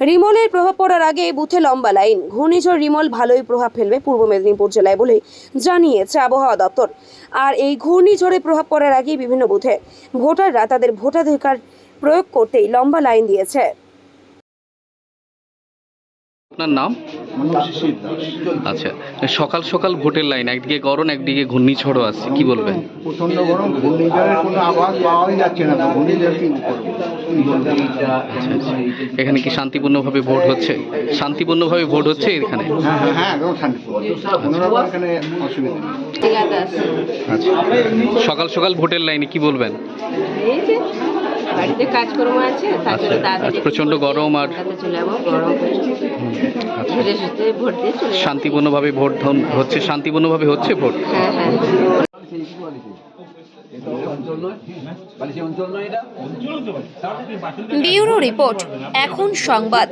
রিমলের প্রভাব পড়ার আগে বুথে লম্বা লাইন। ঘূর্ণিঝড় রিমল ভালোই প্রভাব ফেলবে পূর্ব মেদিনীপুর জেলায় বলে জানিয়েছে আবহাওয়া দপ্তর। আর এই ঘূর্ণিঝড়ে প্রভাব পড়ার আগেই বিভিন্ন বুথে ভোটাররা তাদের ভোটাধিকার প্রয়োগ করতেই লম্বা লাইন দিয়েছে। আপনার নাম? আচ্ছা সকাল সকাল ভোটের লাইন একদিকে গরম একদিকে ঘূর্ণিঝড়ও আছে কি বলবেন? প্রচণ্ড গরম ঘূর্ণিঝড়ের কোনো আওয়াজ পাওয়াই যাচ্ছে না তো ঘূর্ণিঝড় কি? আচ্ছা আচ্ছা। এখানে কি শান্তিপূর্ণভাবে ভোট হচ্ছে? শান্তিপূর্ণভাবে ভোট হচ্ছে এখানে? হ্যাঁ হ্যাঁ হ্যাঁ আচ্ছা। সকাল সকাল ভোটের লাইনে কি বলবেন? এই যে বাড়িতে কাজকর্ম আছে তার জন্য তাড়াতাড়ি আজ প্রচণ্ড গরম আর- গরম। ধীরে সুস্থে ভোট দিয়ে চলে শান্তিপূর্ণভাবে ভোট হচ্ছে শান্তিপূর্ণভাবে হচ্ছে ভোট। হ্যাঁ হ্যাঁ। ব্যুরো রিপোর্ট এখন সংবাদ।